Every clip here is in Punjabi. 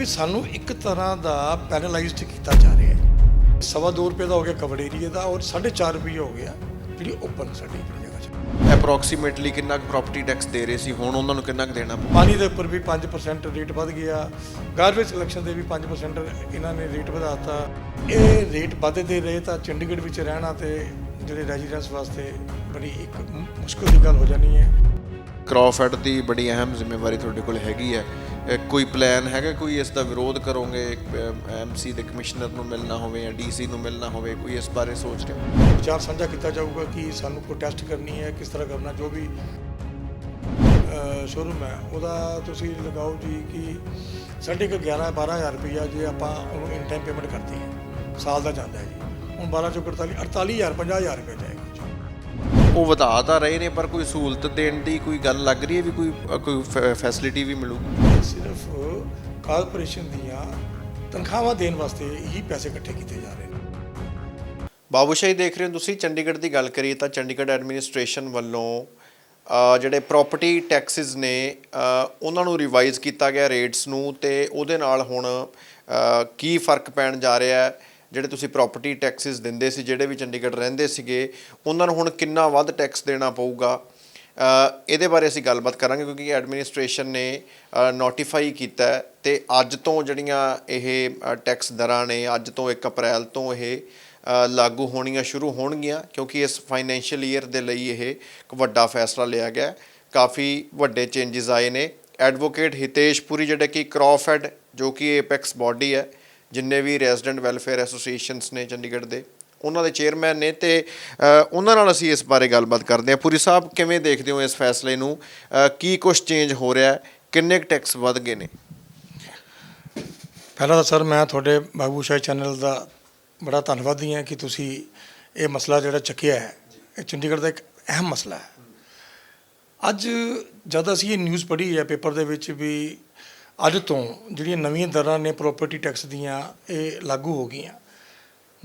ਵੀ ਸਾਨੂੰ ਇੱਕ ਤਰ੍ਹਾਂ ਦਾ ਪੈਨਲਾਈਜ਼ਡ ਕੀਤਾ ਜਾ ਰਿਹਾ ਹੈ। ਸਵਾ ਦੋ ਰੁਪਏ ਦਾ ਹੋ ਗਿਆ ਕਵਰ ਏਰੀਆ ਦਾ ਔਰ 4.5 ਰੁਪਏ ਹੋ ਗਿਆ ਜਿਹੜੀ ਓਪਨ ਸਾਡੀ ਜਗ੍ਹਾ 'ਚ। ਅਪਰੋਕਸੀਮੇਟਲੀ ਕਿੰਨਾ ਕੁ ਪ੍ਰਾਪਰਟੀ ਟੈਕਸ ਦੇ ਰਹੇ ਸੀ? ਹੁਣ ਉਹਨਾਂ ਨੂੰ ਕਿੰਨਾ ਕੁ ਦੇਣਾ ਪਊ? ਪਾਣੀ ਦੇ ਉੱਪਰ ਵੀ 5% ਰੇਟ ਵਧ ਗਿਆ। ਗਾਰਬੇਜ ਕਲੈਕਸ਼ਨ ਦੇ ਵੀ 5% ਇਹਨਾਂ ਨੇ ਰੇਟ ਵਧਾਤਾ। ਇਹ ਰੇਟ ਵਧਦੇ ਰਹੇ ਤਾਂ ਚੰਡੀਗੜ੍ਹ ਵਿੱਚ ਰਹਿਣਾ ਤੇ ਜਿਹੜੇ ਰੈਜ਼ੀਡੈਂਸ ਵਾਸਤੇ ਬੜੀ ਇੱਕ ਮੁਸ਼ਕਲ ਦੀ ਗੱਲ ਹੋ ਜਾਣੀ ਹੈ। ਕ੍ਰੋਫੈਡ ਦੀ ਬੜੀ ਅਹਿਮ ਜ਼ਿੰਮੇਵਾਰੀ ਤੁਹਾਡੇ ਕੋਲ ਹੈਗੀ ਹੈ। ਕੋਈ ਪਲਾਨ ਹੈਗਾ? ਕੋਈ ਇਸ ਦਾ ਵਿਰੋਧ ਕਰੋਗੇ? ਐਮਸੀ ਦੇ ਕਮਿਸ਼ਨਰ ਨੂੰ ਮਿਲਣਾ ਹੋਵੇ ਜਾਂ ਡੀਸੀ ਨੂੰ ਮਿਲਣਾ ਹੋਵੇ ਕੋਈ ਇਸ ਬਾਰੇ ਸੋਚ ਰਹੇ ਵਿਚਾਰ ਸਾਂਝਾ ਕੀਤਾ ਜਾਊਗਾ ਕਿ ਸਾਨੂੰ ਪ੍ਰੋਟੈਸਟ ਕਰਨੀ ਹੈ ਕਿਸ ਤਰ੍ਹਾਂ ਕਰਨਾ ਜੋ ਵੀ ਸ਼ੋਰੂਮ ਹੈ ਉਹਦਾ ਤੁਸੀਂ ਲਗਾਓ ਜੀ ਕਿ ਸਾਡੇ ਕੋਲ 11 12000 ਰੁਪਈਆ ਜੇ ਆਪਾਂ ਉਹਨੂੰ ਇਨ ਟਾਈਮ ਪੇਮੈਂਟ ਕਰਦੇ ਹਾਂ ਸਾਲ ਦਾ ਜਾਂਦਾ ਹੈ ਜੀ। ਹੁਣ 12 ਚੋਂ 48 48000 50000 ਰੁਪਏ ਜਾਏਗਾ ਉਹ ਵਧਾ ਤਾਂ ਰਹੇ ਨੇ ਪਰ ਕੋਈ ਸਹੂਲਤ ਦੇਣ ਦੀ ਕੋਈ ਗੱਲ ਲੱਗ ਰਹੀ ਹੈ ਵੀ ਕੋਈ ਕੋਈ ਫੈਸਿਲਿਟੀ ਵੀ ਮਿਲੂਗੀ? ਸਿਰਫ ਕਾਰਪੋਰੇਸ਼ਨ ਦੀਆਂ ਤਨਖਾਹਾਂ ਦੇਣ ਵਾਸਤੇ ਹੀ ਪੈਸੇ ਇਕੱਠੇ ਕੀਤੇ ਜਾ ਰਹੇ ਨੇ। ਬਾਬੂਸ਼ਾਹੀ ਦੇਖ ਰਹੇ ਹੋ ਤੁਸੀਂ ਚੰਡੀਗੜ੍ਹ ਦੀ ਗੱਲ ਕਰੀਏ ਤਾਂ ਚੰਡੀਗੜ੍ਹ ਐਡਮਿਨਿਸਟ੍ਰੇਸ਼ਨ ਵੱਲੋਂ ਜਿਹੜੇ ਪ੍ਰਾਪਰਟੀ ਟੈਕਸਿਸ ਨੇ ਉਹਨਾਂ ਨੂੰ ਰਿਵਾਈਜ਼ ਕੀਤਾ ਗਿਆ ਰੇਟਸ ਨੂੰ ਤੇ ਉਹਦੇ ਨਾਲ ਹੁਣ ਕੀ ਫ਼ਰਕ ਪੈਣ ਜਾ ਰਿਹਾ ਹੈ? ਜਿਹੜੇ ਤੁਸੀਂ ਪ੍ਰਾਪਰਟੀ ਟੈਕਸਿਸ ਦਿੰਦੇ ਸੀ, ਜਿਹੜੇ ਵੀ ਚੰਡੀਗੜ੍ਹ ਰਹਿੰਦੇ ਸੀਗੇ, ਉਹਨਾਂ ਨੂੰ ਹੁਣ ਕਿੰਨਾ ਵੱਧ ਟੈਕਸ ਦੇਣਾ ਪਊਗਾ? ਇਹਦੇ ਬਾਰੇ ਅਸੀਂ ਗੱਲਬਾਤ ਕਰਾਂਗੇ ਕਿਉਂਕਿ ਐਡਮਿਨਿਸਟ੍ਰੇਸ਼ਨ ਨੇ ਨੋਟੀਫਾਈ ਕੀਤਾ ਹੈ ਤੇ ਅੱਜ ਤੋਂ ਜਿਹੜੀਆਂ ਇਹ ਟੈਕਸ ਦਰਾਂ ਨੇ, ਅੱਜ ਤੋਂ 1 ਅਪ੍ਰੈਲ ਤੋਂ ਇਹ ਲਾਗੂ ਹੋਣੀਆਂ ਸ਼ੁਰੂ ਹੋਣਗੀਆਂ ਕਿਉਂਕਿ ਇਸ ਫਾਈਨੈਂਸ਼ੀਅਲ ਈਅਰ ਦੇ ਲਈ ਇਹ ਇੱਕ ਵੱਡਾ ਫੈਸਲਾ ਲਿਆ ਗਿਆ ਕਾਫੀ ਵੱਡੇ ਚੇਂਜਸ ਆਏ ਨੇ। ਐਡਵੋਕੇਟ ਹਿਤੇਸ਼ ਪੁਰੀ ਜਿਹੜੇ ਕਿ ਕ੍ਰੋਫੈਡ ਜੋ ਕਿ ਐਪੈਕਸ ਬਾਡੀ ਹੈ, ਜਿੰਨੇ ਵੀ ਰੈਜ਼ੀਡੈਂਟ ਵੈਲਫੇਅਰ ਐਸੋਸੀਏਸ਼ਨਸ ਨੇ ਚੰਡੀਗੜ੍ਹ ਦੇ ਉਹਨਾਂ ਦੇ ਚੇਅਰਮੈਨ ਨੇ ਤੇ ਉਹਨਾਂ ਨਾਲ ਅਸੀਂ ਇਸ ਬਾਰੇ ਗੱਲਬਾਤ ਕਰਦੇ ਹਾਂ। ਪੁਰੀ ਸਾਹਿਬ, ਕਿਵੇਂ ਦੇਖਦੇ ਹੋ ਇਸ ਫੈਸਲੇ ਨੂੰ? ਕੀ ਕੁਝ ਚੇਂਜ ਹੋ ਰਿਹਾ ਹੈ? ਕਿੰਨੇ ਕੁ ਟੈਕਸ ਵੱਧ ਗਏ ਨੇ? ਪਹਿਲਾਂ ਤਾਂ ਸਰ, ਮੈਂ ਤੁਹਾਡੇ ਬਾਬੂ ਸ਼ਾਹ ਚੈਨਲ ਦਾ ਬੜਾ ਧੰਨਵਾਦੀ ਹਾਂ ਕਿ ਤੁਸੀਂ ਇਹ ਮਸਲਾ ਜਿਹੜਾ ਚੱਕਿਆ ਹੈ, ਇਹ ਚੰਡੀਗੜ੍ਹ ਦਾ ਇੱਕ ਅਹਿਮ ਮਸਲਾ ਹੈ। ਅੱਜ ਜਦ ਅਸੀਂ ਇਹ ਨਿਊਜ਼ ਪੜ੍ਹੀ ਹੈ ਪੇਪਰ ਦੇ ਵਿੱਚ ਵੀ, ਅੱਜ ਤੋਂ ਜਿਹੜੀਆਂ ਨਵੀਆਂ ਦਰਾਂ ਨੇ ਪ੍ਰਾਪਰਟੀ ਟੈਕਸ ਦੀਆਂ, ਇਹ ਲਾਗੂ ਹੋ ਗਈਆਂ।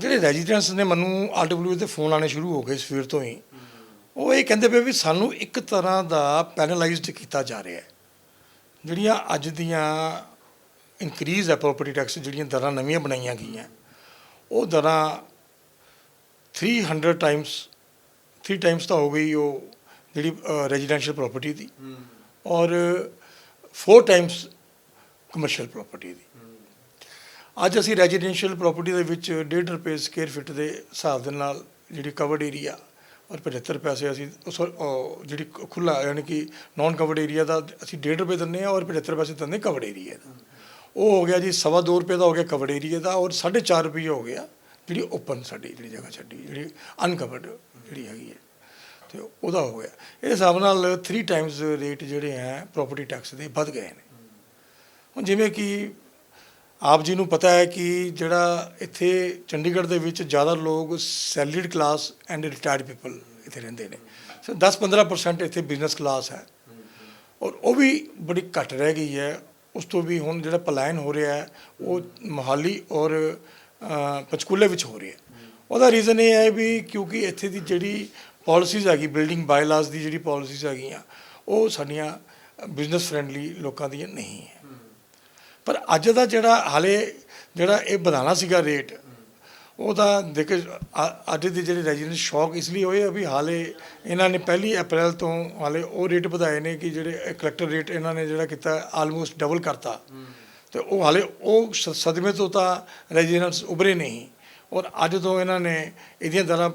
ਜਿਹੜੇ ਰੈਜ਼ੀਡੈਂਟਸ ਨੇ ਮੈਨੂੰ ਆਰਡਬਲਯੂ ਤੇ ਫੋਨ ਆਣੇ ਸ਼ੁਰੂ ਹੋ ਗਏ ਸਵੇਰ ਤੋਂ ਹੀ ਉਹ ਇਹ ਕਹਿੰਦੇ ਪਏ ਵੀ ਸਾਨੂੰ ਇੱਕ ਤਰ੍ਹਾਂ ਦਾ ਪੈਨਲਾਈਜ਼ਡ ਕੀਤਾ ਜਾ ਰਿਹਾ ਹੈ। ਜਿਹੜੀਆਂ ਅੱਜ ਦੀਆਂ ਇਨਕਰੀਜ਼ ਹੈ ਪ੍ਰਾਪਰਟੀ ਟੈਕਸ ਜਿਹੜੀਆਂ ਦਰਾਂ ਨਵੀਆਂ ਬਣਾਈਆਂ ਗਈਆਂ ਉਹ ਦਰਾਂ 300 ਟਾਈਮਸ 3 ਟਾਈਮਸ ਤਾਂ ਹੋ ਗਈ ਉਹ ਜਿਹੜੀ ਰੈਜ਼ੀਡੈਂਸ਼ੀਅਲ ਪ੍ਰਾਪਰਟੀ ਦੀ ਔਰ 4 ਟਾਈਮਸ ਕਮਰਸ਼ੀਅਲ ਪ੍ਰਾਪਰਟੀ ਦੀ। ਅੱਜ ਅਸੀਂ ਰੈਜ਼ੀਡੈਂਸ਼ੀਅਲ ਪ੍ਰਾਪਰਟੀ ਦੇ ਵਿੱਚ 1.5 ਰੁਪਏ ਸਕੁਅਰ ਫਿਟ ਦੇ ਹਿਸਾਬ ਦੇ ਨਾਲ ਜਿਹੜੀ ਕਵਰਡ ਏਰੀਆ ਔਰ 75 ਪੈਸੇ ਅਸੀਂ ਉਹ ਉਹ ਜਿਹੜੀ ਖੁੱਲਾ ਯਾਨੀ ਕਿ ਨਾਨ ਕਵਰਡ ਏਰੀਆ ਦਾ ਅਸੀਂ 1.5 ਰੁਪਏ ਦਿੰਦੇ ਆ ਔਰ 75 ਪੈਸੇ ਦਿੰਦੇ ਕਵਰਡ ਏਰੀਆ ਦਾ। ਉਹ ਹੋ ਗਿਆ ਜੀ ਸਵਾ ਦੋ ਰੁਪਏ ਦਾ ਹੋ ਗਿਆ ਕਵਰਡ ਏਰੀਆ ਦਾ ਔਰ 4.5 ਰੁਪਏ ਹੋ ਗਿਆ ਜਿਹੜੀ ਓਪਨ ਸਾਡੀ, ਜਿਹੜੀ ਜਗ੍ਹਾ ਛੱਡੀ ਜਿਹੜੀ ਅਨਕਵਰਡ ਜਿਹੜੀ ਹੈਗੀ ਹੈ। ਤੇ ਉਹਦਾ ਹੋ ਗਿਆ। ਇਹ ਹਿਸਾਬ ਨਾਲ 3 ਟਾਈਮਸ ਰੇਟ ਜਿਹੜੇ ਹੈ ਪ੍ਰਾਪਰਟੀ ਟੈਕਸ ਦੇ ਵੱਧ ਗਏ ਨੇ। ਹੁਣ ਜਿਵੇਂ ਕਿ ਆਪ ਜੀ ਨੂੰ ਪਤਾ ਹੈ ਕਿ ਜਿਹੜਾ ਇੱਥੇ ਚੰਡੀਗੜ੍ਹ ਦੇ ਵਿੱਚ ਜ਼ਿਆਦਾ ਲੋਕ salaried class and retired people ਇੱਥੇ ਰਹਿੰਦੇ ਨੇ। ਸੋ 10-15% ਇੱਥੇ ਬਿਜ਼ਨਸ ਕਲਾਸ ਹੈ। ਔਰ ਉਹ ਵੀ ਬੜੀ ਘੱਟ ਰਹਿ ਗਈ ਹੈ। ਉਸ ਤੋਂ ਵੀ ਹੁਣ ਜਿਹੜਾ ਪਲਾਇਨ ਹੋ ਰਿਹਾ ਹੈ ਉਹ ਮੋਹਾਲੀ ਔਰ ਅ, ਪੰਚਕੂਲੇ ਵਿੱਚ ਹੋ ਰਿਹਾ ਉਹਦਾ ਰੀਜ਼ਨ ਇਹ ਹੈ ਵੀ ਕਿਉਂਕਿ ਇੱਥੇ ਦੀ ਜਿਹੜੀ ਪਾਲਿਸੀਜ਼ ਹੈਗੀ ਬਿਲਡਿੰਗ ਬਾਇਲਾਸ ਦੀ ਜਿਹੜੀ ਪਾਲਿਸੀਜ਼ ਹੈਗੀਆਂ ਉਹ ਸਾਡੀਆਂ ਬਿਜ਼ਨਸ ਫ੍ਰੈਂਡਲੀ ਲੋਕਾਂ ਦੀਆਂ ਨਹੀਂ ਹੈ। ਪਰ ਅੱਜ ਦਾ ਜਿਹੜਾ ਹਾਲੇ ਜਿਹੜਾ ਇਹ ਵਧਾਣਾ ਸੀਗਾ ਰੇਟ ਉਹ ਤਾਂ ਦੇਖੋ ਅੱਜ ਦੇ ਜਿਹੜੇ ਰੈਜ਼ੀਡੈਂਟ ਸ਼ੌਕ ਇਸ ਲਈ ਹੋਏ ਆ ਵੀ ਹਾਲੇ ਇਹਨਾਂ ਨੇ ਪਹਿਲੀ ਅਪ੍ਰੈਲ ਤੋਂ ਹਾਲੇ ਉਹ ਰੇਟ ਵਧਾਏ ਨੇ ਕਿ ਜਿਹੜੇ ਕਲੈਕਟਰ ਰੇਟ ਇਹਨਾਂ ਨੇ ਜਿਹੜਾ ਕੀਤਾ ਆਲਮੋਸਟ ਡਬਲ ਕਰਤਾ। ਤੇ ਉਹ ਹਾਲੇ ਉਹ ਸ- ਸਦਮੇ ਤੋਂ ਤਾਂ ਰੈਜ਼ੀਡੈਂਟਸ ਉਭਰੇ ਨਹੀਂ। ਔਰ ਅੱਜ ਤੋਂ ਇਹਨਾਂ ਨੇ ਇਹਦੀਆਂ ਦਰਾਂ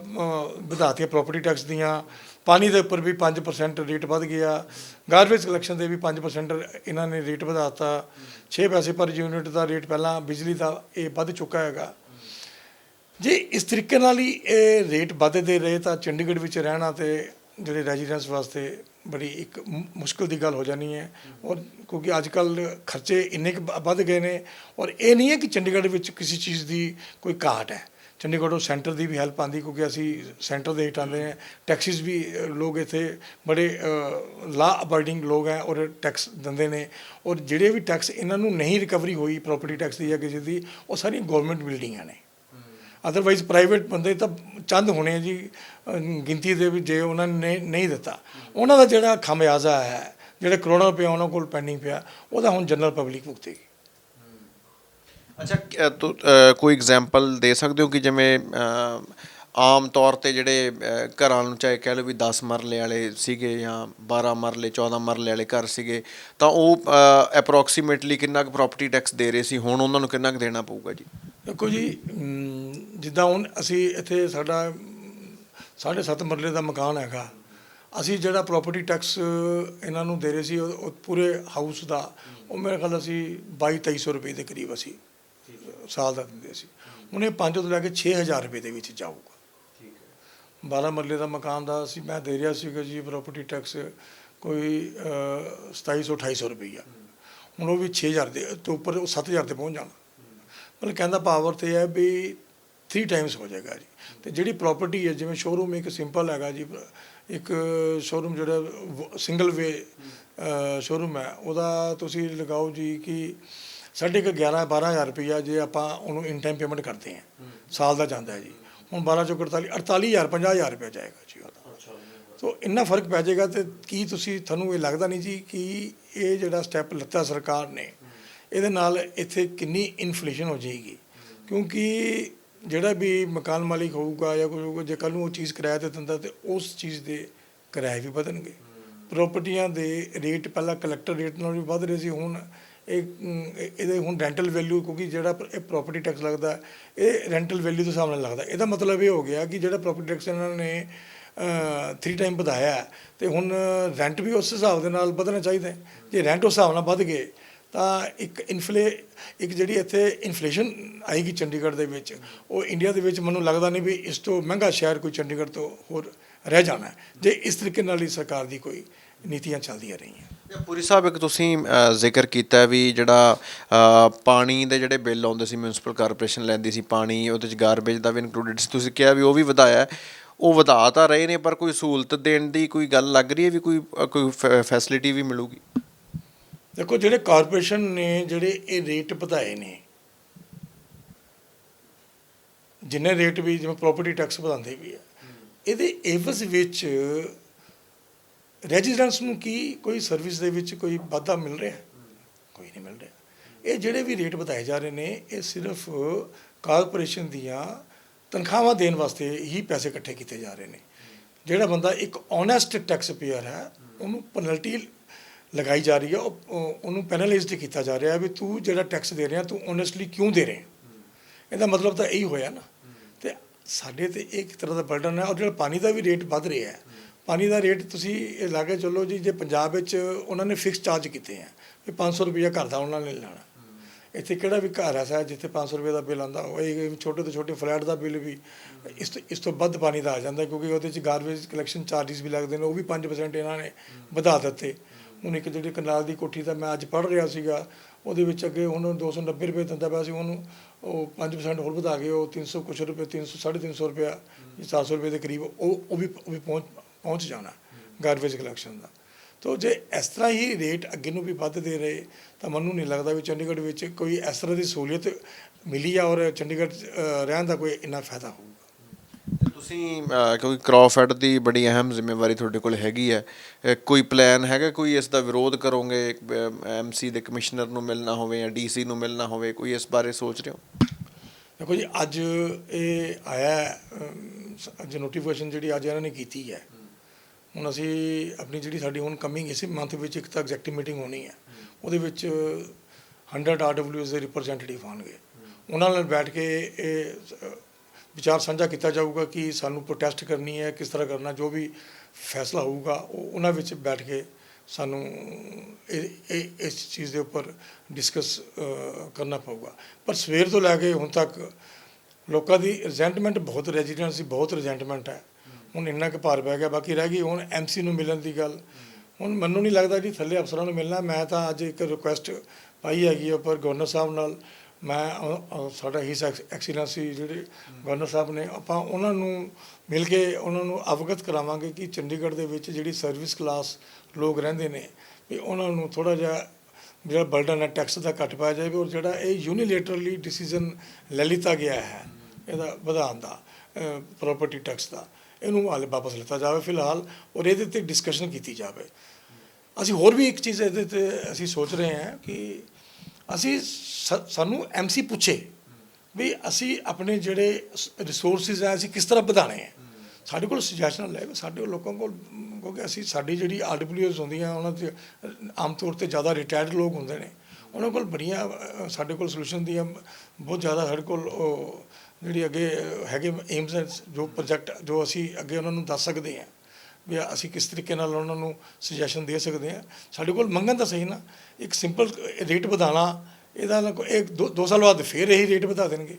ਵਧਾਤੀਆਂ ਪ੍ਰਾਪਰਟੀ ਟੈਕਸ ਦੀਆਂ ਪਾਣੀ ਦੇ ਉੱਪਰ ਵੀ 5% ਰੇਟ ਵੱਧ ਗਿਆ। ਗਾਰਬੇਜ ਕਲੈਕਸ਼ਨ ਦੇ ਵੀ 5% ਇਹਨਾਂ ਨੇ ਰੇਟ ਵਧਾਤਾ 6 ਪੈਸੇ ਪਰ ਯੂਨਿਟ ਦਾ ਰੇਟ ਪਹਿਲਾਂ ਬਿਜਲੀ ਦਾ ਇਹ ਵੱਧ ਚੁੱਕਾ ਹੈਗਾ। ਜੇ ਇਸ ਤਰੀਕੇ ਨਾਲ ਹੀ ਇਹ ਰੇਟ ਵੱਧਦੇ ਰਹੇ ਤਾਂ ਚੰਡੀਗੜ੍ਹ ਵਿੱਚ ਰਹਿਣਾ ਤੇ ਜਿਹੜੇ ਰੈਜ਼ੀਡੈਂਸ ਵਾਸਤੇ ਬੜੀ ਇੱਕ ਮੁ- ਮੁਸ਼ਕਲ ਦੀ ਗੱਲ ਹੋ ਜਾਣੀ ਹੈ। ਔਰ ਕਿਉਂਕਿ ਅੱਜ ਕੱਲ ਖਰਚੇ ਇੰਨੇ ਕੁ ਵੱਧ ਗਏ ਨੇ। ਔਰ ਇਹ ਨਹੀਂ ਹੈ ਕਿ ਚੰਡੀਗੜ੍ਹ ਵਿੱਚ ਕਿਸੇ ਚੀਜ਼ ਦੀ ਕੋਈ ਘਾਟ ਹੈ। ਚੰਡੀਗੜ੍ਹੋਂ ਸੈਂਟਰ ਦੀ ਵੀ ਹੈਲਪ ਆਂਦੀ ਕਿਉਂਕਿ ਅਸੀਂ ਸੈਂਟਰ ਦੇ ਹੇਠ ਆਉਂਦੇ ਹਾਂ। ਟੈਕਸਿਸ ਵੀ ਲੋਕ ਇੱਥੇ ਬੜੇ ਲਾ ਅਬਾਈਡਿੰਗ ਲੋਕ ਹੈ ਔਰ ਟੈਕਸ ਦਿੰਦੇ ਨੇ। ਔਰ ਜਿਹੜੇ ਵੀ ਟੈਕਸ ਇਹਨਾਂ ਨੂੰ ਨਹੀਂ ਰਿਕਵਰੀ ਹੋਈ ਪ੍ਰਾਪਰਟੀ ਟੈਕਸ ਦੀ ਜਾਂ ਕਿਸੇ ਦੀ, ਉਹ ਸਾਰੀਆਂ ਗਵਰਨਮੈਂਟ ਬਿਲਡਿੰਗਾਂ ਨੇ। ਅਦਰਵਾਈਜ਼ ਪ੍ਰਾਈਵੇਟ ਬੰਦੇ ਤਾਂ ਚੰਦ ਹੋਣੇ ਜੀ ਗਿਣਤੀ ਦੇ ਵੀ ਜੇ ਉਹਨਾਂ ਨੇ ਨਹੀਂ ਦਿੱਤਾ। ਉਹਨਾਂ ਦਾ ਜਿਹੜਾ ਖਮਿਆਜ਼ਾ ਹੈ, ਜਿਹੜੇ ਕਰੋੜਾਂ ਰੁਪਏ ਉਹਨਾਂ ਕੋਲ ਪੈਂਡਿੰਗ ਪਿਆ ਉਹਦਾ ਹੁਣ ਜਨਰਲ ਪਬਲਿਕ ਭੁਗਤੇਗੀ। ਅੱਛਾ ਕੋਈ ਐਗਜ਼ਾਮਪਲ ਦੇ ਸਕਦੇ ਹੋ ਕਿ ਜਿਵੇਂ ਆਮ ਤੌਰ ਤੇ ਜਿਹੜੇ ਘਰਾਂ ਨੂੰ ਚਾਹੇ ਕਹਿ ਲਓ ਵੀ 10 ਮਰਲੇ ਵਾਲੇ ਸੀਗੇ ਜਾਂ 12 ਮਰਲੇ 14 ਮਰਲੇ ਵਾਲੇ ਘਰ ਸੀਗੇ ਤਾਂ ਉਹ ਅਪਰੋਕਸੀਮੇਟਲੀ ਕਿੰਨਾ ਕੁ ਪ੍ਰਾਪਰਟੀ ਟੈਕਸ ਦੇ ਰਹੇ ਸੀ? ਹੁਣ ਉਹਨਾਂ ਨੂੰ ਕਿੰਨਾ ਕੁ ਦੇਣਾ ਪਊਗਾ ਜੀ? ਦੇਖੋ ਜੀ ਜਿੱਦਾਂ ਹੁਣ ਅਸੀਂ ਇੱਥੇ ਸਾਡਾ ਅਮ, ਸਾਢੇ ਸੱਤ ਮਰਲੇ ਦਾ ਮਕਾਨ ਹੈਗਾ ਅਸੀਂ ਜਿਹੜਾ ਪ੍ਰਾਪਰਟੀ ਟੈਕਸ ਇਹਨਾਂ ਨੂੰ ਦੇ ਰਹੇ ਸੀ ਉਹ ਉਹ ਪੂਰੇ ਹਾਊਸ ਦਾ ਉਹ ਮੇਰੇ ਖਿਆਲ ਅਸੀਂ 22 2300 ਰੁਪਏ ਦੇ ਕਰੀਬ ਅਸੀਂ ਸਾਲ ਦਾ ਦਿੰਦੇ ਸੀ। ਹੁਣ ਇਹ 5 ਤੋਂ ਲੈ ਕੇ 6000 ਰੁਪਏ ਦੇ ਵਿੱਚ ਜਾਊਗਾ। 12 ਮਰਲੇ ਦਾ ਮਕਾਨ ਦਾ ਅਸੀਂ ਮੈਂ ਦੇ ਰਿਹਾ ਸੀਗਾ ਜੀ ਪ੍ਰਾਪਰਟੀ ਟੈਕਸ ਕੋਈ ਅਹ, 2700 2800 ਰੁਪਈਆ। ਹੁਣ ਉਹ ਵੀ 6000 ਦੇ ਤੋਂ ਉੱਪਰ ਉਹ 7000 ਤੇ ਪਹੁੰਚ ਜਾਣਾ। ਮਤਲਬ ਕਹਿੰਦਾ ਪਾਵਰ ਤੇ ਹੈ ਵੀ 3 ਟਾਈਮਸ ਹੋ ਜਾਏਗਾ ਜੀ। ਤੇ ਜਿਹੜੀ ਪ੍ਰਾਪਰਟੀ ਹੈ ਜਿਵੇਂ ਸ਼ੋਰੂਮ ਇੱਕ ਸਿੰਪਲ ਹੈਗਾ ਜੀ ਇੱਕ ਸ਼ੋਰੂਮ ਜਿਹੜਾ ਸਿੰਗਲ ਵੇ ਸ਼ੋਰੂਮ ਹੈ ਉਹਦਾ ਤੁਸੀਂ ਲਗਾਓ ਜੀ ਕਿ ਸਾਢੇ ਕੁ 11 12000 ਰੁਪਈਆ ਜੇ ਆਪਾਂ ਉਹਨੂੰ ਇਨ ਟਾਈਮ ਪੇਮੈਂਟ ਕਰਦੇ ਹਾਂ। ਸਾਲ ਦਾ ਜਾਂਦਾ ਹੈ ਜੀ। ਹੁਣ 12 ਚੋਂ 48 48000 50000 ਰੁਪਏ ਜਾਏਗਾ ਜੀ ਉਹਦਾ। ਸੋ ਇੰਨਾ ਫ਼ਰਕ ਪੈ ਜਾਏਗਾ ਤੇ ਕੀ ਤੁਸੀਂ ਤੁਹਾਨੂੰ ਇਹ ਲੱਗਦਾ ਨਹੀਂ ਜੀ ਕਿ ਇਹ ਜਿਹੜਾ ਸਟੈਪ ਲੱਤਾ ਸਰਕਾਰ ਨੇ ਇਹਦੇ ਨਾਲ ਇੱਥੇ ਕਿੰਨੀ ਇਨਫਲੇਸ਼ਨ ਹੋ ਜਾਏਗੀ? ਕਿਉਂਕਿ ਜਿਹੜਾ ਵੀ ਮਕਾਨ ਮਾਲਿਕ ਹੋਊਗਾ ਜਾਂ ਕੋਈ ਹੋਊਗਾ ਜੇ ਕੱਲ ਨੂੰ ਉਹ ਚੀਜ਼ ਕਿਰਾਏ ਤੇ ਦਿੰਦਾ ਤੇ ਉਸ ਚੀਜ਼ ਦੇ ਕਿਰਾਏ ਵੀ ਵਧਣਗੇ। ਪ੍ਰਾਪਰਟੀਆਂ ਦੇ ਰੇਟ ਪਹਿਲਾਂ ਕਲੈਕਟਰ ਰੇਟ ਨਾਲ ਵੀ ਵਧ ਰਹੇ ਸੀ ਹੁਣ ਇਹ ਇਹਦੇ ਹੁਣ ਰੈਂਟਲ ਵੈਲਿਊ ਕਿਉਂਕਿ ਜਿਹੜਾ ਪ- ਇਹ ਪ੍ਰਾਪਰਟੀ ਟੈਕਸ ਲੱਗਦਾ ਇਹ ਰੈਂਟਲ ਵੈਲਿਊ ਦੇ ਹਿਸਾਬ ਨਾਲ ਲੱਗਦਾ। ਇਹਦਾ ਮਤਲਬ ਇਹ ਹੋ ਗਿਆ ਕਿ ਜਿਹੜਾ ਪ੍ਰਾਪਰਟੀ ਟੈਕਸ ਇਹਨਾਂ ਨੇ 3 ਟਾਈਮ ਵਧਾਇਆ ਹੈ, ਤੇ ਹੁਣ ਰੈਂਟ ਵੀ ਉਸ ਹਿਸਾਬ ਦੇ ਨਾਲ ਵਧਣਾ ਚਾਹੀਦਾ ਜੇ ਰੈਂਟ ਉਸ ਹਿਸਾਬ ਨਾਲ ਵਧ ਗਏ ਤਾਂ ਇੱਕ ਇਨਫਲੇ ਇੱਕ ਜਿਹੜੀ ਇੱਥੇ ਇਨਫਲੇਸ਼ਨ ਆਏਗੀ ਚੰਡੀਗੜ੍ਹ ਦੇ ਵਿੱਚ ਉਹ ਇੰਡੀਆ ਦੇ ਵਿੱਚ ਮੈਨੂੰ ਲੱਗਦਾ ਨਹੀਂ ਵੀ ਇਸ ਤੋਂ ਮਹਿੰਗਾ ਸ਼ਹਿਰ ਕੋਈ ਚੰਡੀਗੜ੍ਹ ਤੋਂ ਹੋਰ ਰਹਿ ਜਾਣਾ ਜੇ ਇਸ ਤਰੀਕੇ ਨਾਲ ਹੀ ਸਰਕਾਰ ਦੀ ਕੋਈ ਨੀਤੀਆਂ ਚੱਲਦੀਆਂ ਰਹੀਆਂ। ਪੁਰੀ ਸਾਹਿਬ ਇੱਕ ਤੁਸੀਂ ਜ਼ਿਕਰ ਕੀਤਾ ਵੀ ਜਿਹੜਾ ਪਾਣੀ ਦੇ ਜਿਹੜੇ ਬਿੱਲ ਆਉਂਦੇ ਸੀ ਮਿਊਨਿਸਪਲ ਕਾਰਪੋਰੇਸ਼ਨ ਲੈਂਦੀ ਸੀ ਪਾਣੀ ਉਹਦੇ ਚ ਗਾਰਬੇਜ ਦਾ ਵੀ ਇਨਕਲੂਡਡ ਸੀ। ਤੁਸੀਂ ਕਿਹਾ ਵੀ ਉਹ ਵੀ ਵਧਾਇਆ। ਉਹ ਵਧਾ ਤਾਂ ਰਹੇ ਨੇ ਪਰ ਕੋਈ ਸਹੂਲਤ ਦੇਣ ਦੀ ਕੋਈ ਗੱਲ ਲੱਗ ਰਹੀ ਹੈ ਵੀ ਕੋਈ ਅ, ਕੋਈ ਫੈਸਿਲਿਟੀ ਵੀ ਮਿਲੂਗੀ? ਦੇਖੋ ਜਿਹੜੇ ਕਾਰਪੋਰੇਸ਼ਨ ਨੇ ਜਿਹੜੇ ਇਹ ਰੇਟ ਵਧਾਏ ਨੇ ਜਿੰਨੇ ਰੇਟ ਵੀ ਜਿਵੇਂ ਪ੍ਰਾਪਰਟੀ ਟੈਕਸ ਵਧਾਉਂਦੇ ਵੀ ਆ ਇਹਦੇ ਏਵਜ਼ ਵਿੱਚ ਰੈਜੀਡੈਂਸ ਨੂੰ ਕੀ ਕੋਈ ਸਰਵਿਸ ਦੇ ਵਿੱਚ ਕੋਈ ਵਾਧਾ ਮਿਲ ਰਿਹਾ? ਕੋਈ ਨਹੀਂ ਮਿਲ ਰਿਹਾ। ਇਹ ਜਿਹੜੇ ਵੀ ਰੇਟ ਵਧਾਏ ਜਾ ਰਹੇ ਨੇ, ਇਹ ਸਿਰਫ ਕਾਰਪੋਰੇਸ਼ਨ ਦੀਆਂ ਤਨਖਾਹਾਂ ਦੇਣ ਵਾਸਤੇ ਹੀ ਪੈਸੇ ਇਕੱਠੇ ਕੀਤੇ ਜਾ ਰਹੇ ਨੇ। ਜਿਹੜਾ ਬੰਦਾ ਇੱਕ ਓਨੈਸਟ ਟੈਕਸ ਪੇਅਰ ਹੈ, ਉਹਨੂੰ ਪੈਨਲਟੀ ਲਗਾਈ ਜਾ ਰਹੀ ਹੈ, ਉਹ ਉਹਨੂੰ ਪੈਨਲਾਈਜ਼ਡ ਕੀਤਾ ਜਾ ਰਿਹਾ ਵੀ ਤੂੰ ਜਿਹੜਾ ਟੈਕਸ ਦੇ ਰਿਹਾ, ਤੂੰ ਓਨੈਸਟਲੀ ਕਿਉਂ ਦੇ ਰਿਹਾ? ਇਹਦਾ ਮਤਲਬ ਤਾਂ ਇਹੀ ਹੋਇਆ ਨਾ। ਤੇ ਸਾਡੇ ਤੇ ਇੱਕ ਤਰ੍ਹਾਂ ਦਾ ਬਰਡਨ ਹੈ ਔਰ ਜਿਹੜਾ ਪਾਣੀ ਦਾ ਵੀ ਰੇਟ ਵੱਧ ਰਿਹਾ ਹੈ। ਪਾਣੀ ਦਾ ਰੇਟ ਤੁਸੀਂ ਇਹ ਲਾ ਕੇ ਚੱਲੋ ਜੀ, ਜੇ ਪੰਜਾਬ ਵਿੱਚ ਉਹਨਾਂ ਨੇ ਫਿਕਸ ਚਾਰਜ ਕੀਤੇ ਆ, ਵੀ 500 ਰੁਪਇਆ ਘਰ ਦਾ ਉਹਨਾਂ ਨੇ ਲੈਣਾ। ਇੱਥੇ ਕਿਹੜਾ ਵੀ ਘਰ ਐਸਾ ਹੈ ਜਿੱਥੇ 500 ਰੁਪਏ ਦਾ ਬਿੱਲ ਆਉਂਦਾ ਹੋਵੇ ਛੋਟੇ ਤੋਂ ਛੋਟੇ ਫਲੈਟ ਦਾ ਬਿੱਲ ਵੀ ਇਸ ਤੋਂ ਇਸ ਤੋਂ ਵੱਧ ਪਾਣੀ ਦਾ ਆ ਜਾਂਦਾ, ਕਿਉਂਕਿ ਉਹਦੇ ਚ ਗਾਰਬੇਜ ਕਲੈਕਸ਼ਨ ਚਾਰजेस ਵੀ ਲੱਗਦੇ ਨੇ, ਉਹ ਵੀ 5% ਇਹਨਾਂ ਨੇ ਵਧਾ ਦਿੱਤੇ। ਹੁਣ ਇੱਕ ਜਿਹੜੀ ਕਨਾਲ ਦੀ ਕੋਠੀ ਦਾ ਮੈਂ ਅੱਜ ਪੜ੍ਹ ਰਿਹਾ ਸੀਗਾ, ਉਹਦੇ ਵਿੱਚ ਅੱਗੇ ਹੁਣ 290 ਰੁਪਏ ਦਿੰਦਾ ਪਿਆ ਸੀ, ਉਹਨੂੰ ਉਹ 5% ਹੋਰ ਵਧਾ ਕੇ ਉਹ 300 ਕੁਛ ਰੁਪਏ 300 350 ਰੁਪਏ 400 ਰੁਪਏ ਦੇ ਕਰੀਬ, ਉਹ ਉਹ ਵੀ ਉਹ ਵੀ ਪਹੁੰਚ ਪਹੁੰਚ ਜਾਣਾ ਗਾਰਬੇਜ ਕਲੈਕਸ਼ਨ ਦਾ। ਤੋ ਜੇ ਇਸ ਤਰ੍ਹਾਂ ਹੀ ਰੇਟ ਅੱਗੇ ਨੂੰ ਵੀ ਵੱਧ ਦੇ ਰਹੇ ਤਾਂ ਮੈਨੂੰ ਨਹੀਂ ਲੱਗਦਾ ਵੀ ਚੰਡੀਗੜ੍ਹ ਵਿੱਚ ਕੋਈ ਇਸ ਤਰ੍ਹਾਂ ਦੀ ਸਹੂਲੀਅਤ ਮਿਲੀ ਆ ਔਰ ਚੰਡੀਗੜ੍ਹ ਰਹਿਣ ਦਾ ਕੋਈ ਇੰਨਾ ਫਾਇਦਾ ਹੋਊਗਾ। ਤੇ ਤੁਸੀਂ ਕਿਉਂਕਿ ਕ੍ਰੋਫੈਡ ਦੀ ਬੜੀ ਅਹਿਮ ਜ਼ਿੰਮੇਵਾਰੀ ਤੁਹਾਡੇ ਕੋਲ ਹੈਗੀ ਹੈ ਕੋਈ ਪਲਾਨ ਹੈਗਾ? ਕੋਈ ਇਸ ਦਾ ਵਿਰੋਧ ਕਰੋਗੇ ਐਮਸੀ ਦੇ ਕਮਿਸ਼ਨਰ ਨੂੰ ਮਿਲਣਾ ਹੋਵੇ ਜਾਂ ਡੀਸੀ ਨੂੰ ਮਿਲਣਾ ਹੋਵੇ ਕੋਈ ਇਸ ਬਾਰੇ ਸੋਚ ਰਹੇ ਹੋ? ਦੇਖੋ ਜੀ ਅੱਜ ਇਹ ਆਇਆ ਅੱਜ ਨੋਟੀਫਿਕੇਸ਼ਨ ਜਿਹੜੀ ਅੱਜ ਇਹਨਾਂ ਨੇ ਕੀਤੀ ਹੈ ਹੁਣ ਅਸੀਂ ਆਪਣੀ ਜਿਹੜੀ ਸਾਡੀ ਹੁਣ ਕਮਿੰਗ ਇਸ ਮੰਥ ਵਿੱਚ ਇੱਕ ਤਾਂ ਐਗਜ਼ੈਕਟਿਵ ਮੀਟਿੰਗ ਹੋਣੀ ਹੈ। ਉਹਦੇ ਵਿੱਚ 100 ਆਰਡਬਲਯੂਜ਼ ਦੇ ਰਿਪਰੈਜ਼ੈਂਟੇਟਿਵ ਆਉਣਗੇ। ਉਹਨਾਂ ਨਾਲ ਬੈਠ ਕੇ ਇਹ ਵਿਚਾਰ ਸਾਂਝਾ ਕੀਤਾ ਜਾਊਗਾ ਕਿ ਸਾਨੂੰ ਪ੍ਰੋਟੈਸਟ ਕਰਨੀ ਹੈ, ਕਿਸ ਤਰ੍ਹਾਂ ਕਰਨਾ, ਜੋ ਵੀ ਫੈਸਲਾ ਹੋਊਗਾ, ਉਹ ਉਹਨਾਂ ਵਿੱਚ ਬੈਠ ਕੇ ਸਾਨੂੰ ਇਹ ਇਹ, ਇਸ ਚੀਜ਼ ਦੇ ਉੱਪਰ ਡਿਸਕਸ ਕਰਨਾ ਪਊਗਾ। ਪਰ ਸਵੇਰ ਤੋਂ ਲੈ ਕੇ ਹੁਣ ਤੱਕ ਲੋਕਾਂ ਦੀ ਰਿਜ਼ੈਂਟਮੈਂਟ ਬਹੁਤ ਰੈਜ਼ੀਡੈਂਸ ਦੀ ਬਹੁਤ ਰਿਜ਼ੈਂਟਮੈਂਟ ਹੈ। ਹੁਣ ਇੰਨਾ ਕੁ ਭਾਰ ਪੈ ਗਿਆ, ਬਾਕੀ ਰਹਿ ਗਈ ਹੁਣ ਐਮਸੀ ਨੂੰ ਮਿਲਣ ਦੀ ਗੱਲ। ਹੁਣ ਮੈਨੂੰ ਨਹੀਂ ਲੱਗਦਾ ਜੀ ਥੱਲੇ ਅਫਸਰਾਂ ਨੂੰ ਮਿਲਣਾ। ਮੈਂ ਤਾਂ ਅੱਜ ਇੱਕ ਰਿਕੁਐਸਟ ਪਾਈ ਹੈਗੀ ਉੱਪਰ ਗਵਰਨਰ ਸਾਹਿਬ ਨਾਲ। ਮੈਂ ਅ- ਅ- ਸਾਡਾ ਹਿਸ ਐਕਸੀਲੈਂਸੀ ਜਿਹੜੇ ਗਵਰਨਰ ਸਾਹਿਬ ਨੇ, ਆਪਾਂ ਉਹਨਾਂ ਨੂੰ ਮਿਲ ਕੇ ਉਹਨਾਂ ਨੂੰ ਅਵਗਤ ਕਰਾਵਾਂਗੇ ਕਿ ਚੰਡੀਗੜ੍ਹ ਦੇ ਵਿੱਚ ਜਿਹੜੀ ਸਰਵਿਸ ਕਲਾਸ ਲੋਕ ਰਹਿੰਦੇ ਨੇ, ਵੀ ਉਹਨਾਂ ਨੂੰ ਥੋੜਾ ਜਿਹਾ ਜਿਹੜਾ ਬਰਡਨ ਹੈ ਟੈਕਸ ਦਾ ਘੱਟ ਪਾਇਆ ਜਾਵੇ ਔਰ ਜਿਹੜਾ ਇਹ ਯੂਨੀਲੇਟਰਲੀ ਡਿਸੀਜਨ ਲੈ ਲਿੱਤਾ ਗਿਆ ਹੈ, ਇਹਦਾ ਵਧਾਉਣ ਦਾ ਪ੍ਰਾਪਰਟੀ ਟੈਕਸ ਦਾ। ਇਹਨੂੰ ਹਾਲੇ ਵਾਪਸ ਲਿੱਤਾ ਜਾਵੇ ਫਿਲਹਾਲ ਔਰ ਇਹਦੇ ਤੇ ਡਿਸਕਸ਼ਨ ਕੀਤੀ ਜਾਵੇ। ਅਸੀਂ ਹੋਰ ਵੀ ਇੱਕ ਚੀਜ਼ ਇਹਦੇ ਤੇ ਅਸੀਂ ਸੋਚ ਰਹੇ ਹਾਂ ਕਿ ਅਸੀਂ ਸ- ਸਾਨੂੰ ਐਮਸੀ ਪੁੱਛੇ ਵੀ ਅਸੀਂ ਆਪਣੇ ਜਿਹੜੇ ਰਿਸੋਰਸਿਸ ਆ, ਅਸੀਂ ਕਿਸ ਤਰ੍ਹਾਂ ਵਧਾਣੇ ਆ। ਸਾਡੇ ਕੋਲ ਸੁਜੈਸ਼ਨ ਲੈ, ਸਾਡੇ ਲੋਕਾਂ ਕੋਲ, ਕਿਉਂਕਿ ਅਸੀਂ ਸਾਡੀ ਜਿਹੜੀ ਆਰਡਬਲਯੂਐਸ ਹੁੰਦੀਆਂ, ਉਹਨਾਂ ਤੇ, ਆਮ ਤੌਰ ਤੇ ਜ਼ਿਆਦਾ ਰਿਟਾਇਰਡ ਲੋਕ ਹੁੰਦੇ ਨੇ। ਉਹਨਾਂ ਕੋਲ ਬੜੀਆਂ ਸਾਡੇ ਕੋਲ ਸੋਲੂਸ਼ਨ ਦੀਆਂ, ਬਹੁਤ ਜ਼ਿਆਦਾ ਸਾਡੇ ਕੋਲ ਉਹ ਜਿਹੜੀ ਅੱਗੇ ਹੈਗੇ ਏਮਸ ਜੋ ਪ੍ਰੋਜੈਕਟ ਜੋ ਅਸੀਂ ਅੱਗੇ ਉਹਨਾਂ ਨੂੰ ਦੱਸ ਸਕਦੇ ਹਾਂ, ਵੀ ਅਸੀਂ ਕਿਸ ਤਰੀਕੇ ਨਾਲ ਉਹਨਾਂ ਨੂੰ ਸੁਜੈਸ਼ਨ ਦੇ ਸਕਦੇ ਹਾਂ। ਸਾਡੇ ਕੋਲ ਮੰਗਣ ਤਾਂ ਸਹੀ ਨਾ, ਇੱਕ ਸਿੰਪਲ ਰੇਟ ਵਧਾਣਾ ਇਹਦਾ ਕੋਈ- ਇੱਕ ਦੋ ਦੋ ਸਾਲ ਬਾਅਦ ਫਿਰ ਇਹੀ ਰੇਟ ਵਧਾ ਦੇਣਗੇ,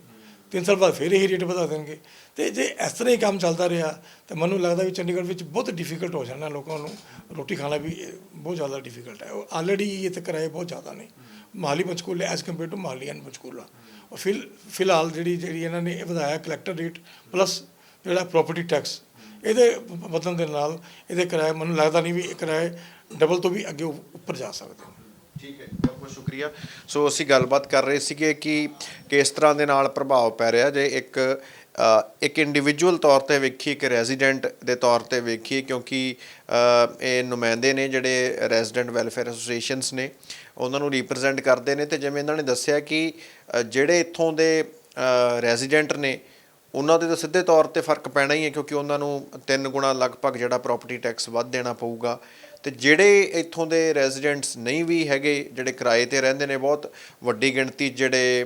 ਤਿੰਨ ਸਾਲ ਬਾਅਦ ਫਿਰ ਇਹੀ ਰੇਟ ਵਧਾ ਦੇਣਗੇ। ਤੇ ਜੇ ਇਸ ਤਰ੍ਹਾਂ ਹੀ ਕੰਮ ਚੱਲਦਾ ਰਿਹਾ, ਤਾਂ ਮੈਨੂੰ ਲੱਗਦਾ ਵੀ ਚੰਡੀਗੜ੍ਹ ਵਿੱਚ ਬਹੁਤ ਡਿਫਿਕਲਟ ਹੋ ਜਾਣਾ ਲੋਕਾਂ ਨੂੰ, ਰੋਟੀ ਖਾਣਾ ਵੀ ਬਹੁਤ ਜ਼ਿਆਦਾ ਡਿਫਿਕਲਟ ਹੈ। ਉਹ ਆਲਰੇਡੀ ਇਹ ਤੇ ਕਿਰਾਏ ਬਹੁਤ ਜ਼ਿਆਦਾ ਨੇ। Mohali Panchkula as compare to Mohali and Panchkula ਔਰ ਫਿਲ ਫਿਲਹਾਲ ਜਿਹੜੀ ਜਿਹੜੀ ਇਹਨਾਂ ਨੇ ਇਹ ਵਧਾਇਆ ਕਲੈਕਟਰ ਰੇਟ ਪਲੱਸ ਜਿਹੜਾ ਪ੍ਰਾਪਰਟੀ ਟੈਕਸ ਇਹਦੇ ਵਧਣ ਦੇ ਨਾਲ ਇਹਦੇ ਕਿਰਾਏ ਮੈਨੂੰ ਲੱਗਦਾ ਨਹੀਂ ਵੀ ਇਹ ਕਿਰਾਏ ਡਬਲ ਤੋਂ ਵੀ ਅੱਗੇ ਉੱਪਰ ਜਾ ਸਕਦੇ ਠੀਕ ਹੈ ਬਹੁਤ ਬਹੁਤ ਸ਼ੁਕਰੀਆ। ਸੋ ਅਸੀਂ ਗੱਲਬਾਤ ਕਰ ਰਹੇ ਸੀਗੇ ਕਿ ਕਿਸ ਤਰ੍ਹਾਂ ਦੇ ਨਾਲ ਪ੍ਰਭਾਵ ਪੈ ਰਿਹਾ ਜੇ ਇੱਕ ਅ, ਇੱਕ ਇੰਡੀਵਿਜੂਅਲ ਤੌਰ ਤੇ ਵੇਖੀ ਇੱਕ ਰੈਜ਼ੀਡੈਂਟ ਦੇ ਤੌਰ ਤੇ ਵੇਖੀ ਕਿਉਂਕਿ ਇਹ ਨੁਮਾਇੰਦੇ ਨੇ ਜਿਹੜੇ ਰੈਜ਼ੀਡੈਂਟ ਵੈਲਫੇਅਰ ਐਸੋਸੀਏਸ਼ਨਸ ਨੇ ਉਹਨਾਂ ਨੂੰ ਰਿਪਰੈਜ਼ੈਂਟ ਕਰਦੇ ਨੇ ਤੇ ਜਿਵੇਂ ਇਹਨਾਂ ਨੇ ਦੱਸਿਆ ਕਿ ਜਿਹੜੇ ਇੱਥੋਂ ਦੇ ਰੈਜ਼ੀਡੈਂਟ ਨੇ, ਉਹਨਾਂ ਦੇ ਤਾਂ ਸਿੱਧੇ ਤੌਰ ਤੇ ਫ਼ਰਕ ਪੈਣਾ ਹੀ ਹੈ ਕਿਉਂਕਿ ਉਹਨਾਂ ਨੂੰ ਤਿੰਨ ਗੁਣਾ ਲਗਭਗ ਜਿਹੜਾ ਪ੍ਰਾਪਰਟੀ ਟੈਕਸ ਵੱਧ ਦੇਣਾ ਪਊਗਾ। ਤੇ ਜਿਹੜੇ ਇੱਥੋਂ ਦੇ ਰੈਜ਼ੀਡੈਂਟਸ ਨਹੀਂ ਵੀ ਹੈਗੇ, ਜਿਹੜੇ ਕਿਰਾਏ ਤੇ ਰਹਿੰਦੇ ਨੇ, ਬਹੁਤ ਵੱਡੀ ਗਿਣਤੀ ਜਿਹੜੇ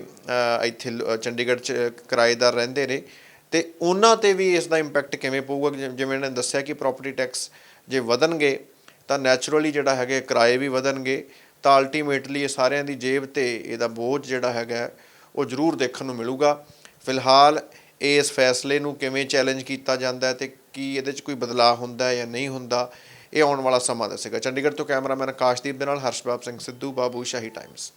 ਇੱਥੇ ਲ- ਚੰਡੀਗੜ੍ਹ ਚ ਕਿਰਾਏਦਾਰ ਰਹਿੰਦੇ ਨੇ, ਤੇ ਉਹਨਾਂ ਤੇ ਵੀ ਇਸ ਦਾ ਇੰਪੈਕਟ ਕਿਵੇਂ ਪਊਗਾ? ਜਿਵੇਂ ਇਹਨਾਂ ਨੇ ਦੱਸਿਆ ਕਿ ਪ੍ਰਾਪਰਟੀ ਟੈਕਸ ਜੇ ਵਧਣਗੇ, ਤਾਂ ਨੈਚੁਰਲੀ ਜਿਹੜਾ ਹੈਗੇ ਕਿਰਾਏ ਵੀ ਵਧਣਗੇ। ਤਾਂ ਅਲਟੀਮੇਟਲੀ ਇਹ ਸਾਰਿਆਂ ਦੀ ਜੇਬ ਤੇ ਇਹਦਾ ਬੋਝ ਜਿਹੜਾ ਹੈਗਾ ਉਹ ਜ਼ਰੂਰ ਦੇਖਣ ਨੂੰ ਮਿਲੂਗਾ। ਫਿਲਹਾਲ ਇਸ ਫੈਸਲੇ ਨੂੰ ਕਿਵੇਂ ਚੈਲੰਜ ਕੀਤਾ ਜਾਂਦਾ ਹੈ ਤੇ ਕੀ ਇਹਦੇ 'ਚ ਕੋਈ ਬਦਲਾਅ ਹੁੰਦਾ ਹੈ ਜਾਂ ਨਹੀਂ ਹੁੰਦਾ, ਇਹ ਆਉਣ ਵਾਲਾ ਸਮਾਂ ਦੱਸੇਗਾ। ਚੰਡੀਗੜ੍ਹ ਤੋਂ ਕੈਮਰਾਮੈਨ ਆਕਾਸ਼ਦੀਪ ਦੇ ਨਾਲ ਹਰਸ਼ਬਾਬ ਸਿੰਘ ਸਿੱਧੂ, ਬਾਬੂ ਸ਼ਾਹੀ ਟਾਈਮਜ਼।